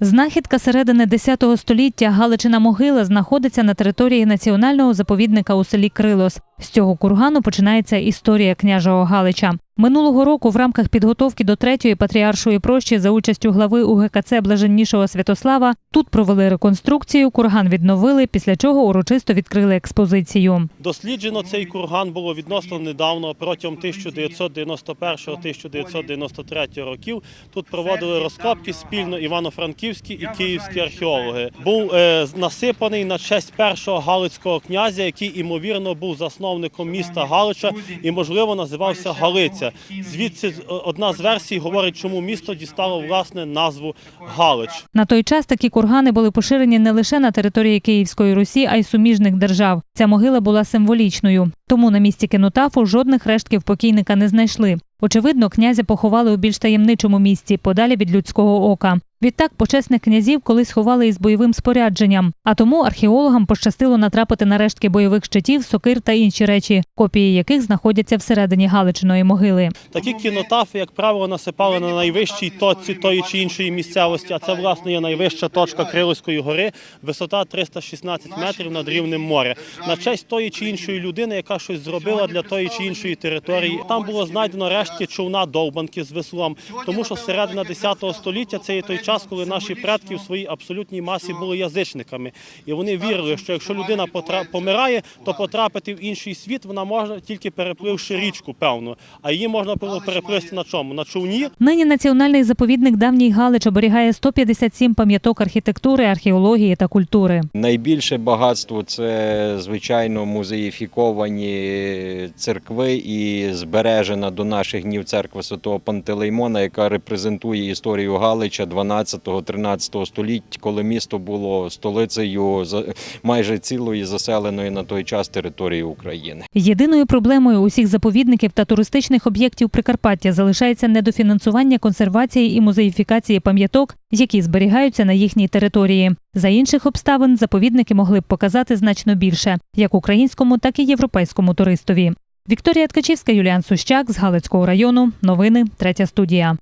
Знахідка середини X століття Галичина могила знаходиться на території національного заповідника у селі Крилос. З цього кургану починається історія княжого Галича. Минулого року в рамках підготовки до третьої патріаршої прощі за участю глави УГКЦ Блаженнішого Святослава тут провели реконструкцію, курган відновили, після чого урочисто відкрили експозицію. Досліджено цей курган було відносно недавно протягом 1991-1993 років. Тут проводили розкопки спільно івано-франківські і київські археологи. Був е, насипаний на честь першого галицького князя, який імовірно був засновником міста Галича і, можливо, називався Галиця. Звідси е, одна з версій говорить, чому місто дістало власне назву Галич. На той час такі кургани були поширені не лише на території Київської Русі, а й суміжних держав. Ця могила була символічною. Тому на місці кенотафу жодних рештків покійника не знайшли. Очевидно, князя поховали у більш таємничому місці, подалі від людського ока. Відтак почесних князів колись ховали із бойовим спорядженням, а тому археологам пощастило натрапити на рештки бойових щитів, сокир та інші речі, копії яких знаходяться всередині Галичиної могили. Такі кінотафи, як правило, насипали на найвищій точці тої чи іншої місцевості. А це власне є найвища точка Криловської гори, висота 316 метрів над рівнем моря. На честь тої чи іншої людини, яка щось зробила для тої чи іншої території. Там було знайдено рештки човна довбанки з веслом, тому що середина 10 століття це є той час, коли наші предки в своїй абсолютній масі були язичниками, і вони вірили, що якщо людина помирає, то потрапити в інший світ вона може тільки перепливши річку, певно. А її можна було переплисти на чому? На човні. Нині національний заповідник Давній Галич оберігає 157 пам'яток архітектури, археології та культури. Найбільше багатство це звичайно музеїфіковані церкви і збережена до наших днів церква Святого Пантелеймона, яка репрезентує історію Галича 12-13 століть, коли місто було столицею майже цілої заселеної на той час території України. Єдиною проблемою усіх заповідників та туристичних об'єктів Прикарпаття залишається недофінансування консервації і музеїфікації пам'яток, які зберігаються на їхній території. За інших обставин заповідники могли б показати значно більше, як українському, так і європейському туристові. Вікторія Ткачівська, Юліан Сущак з Галицького району. Новини третя студія.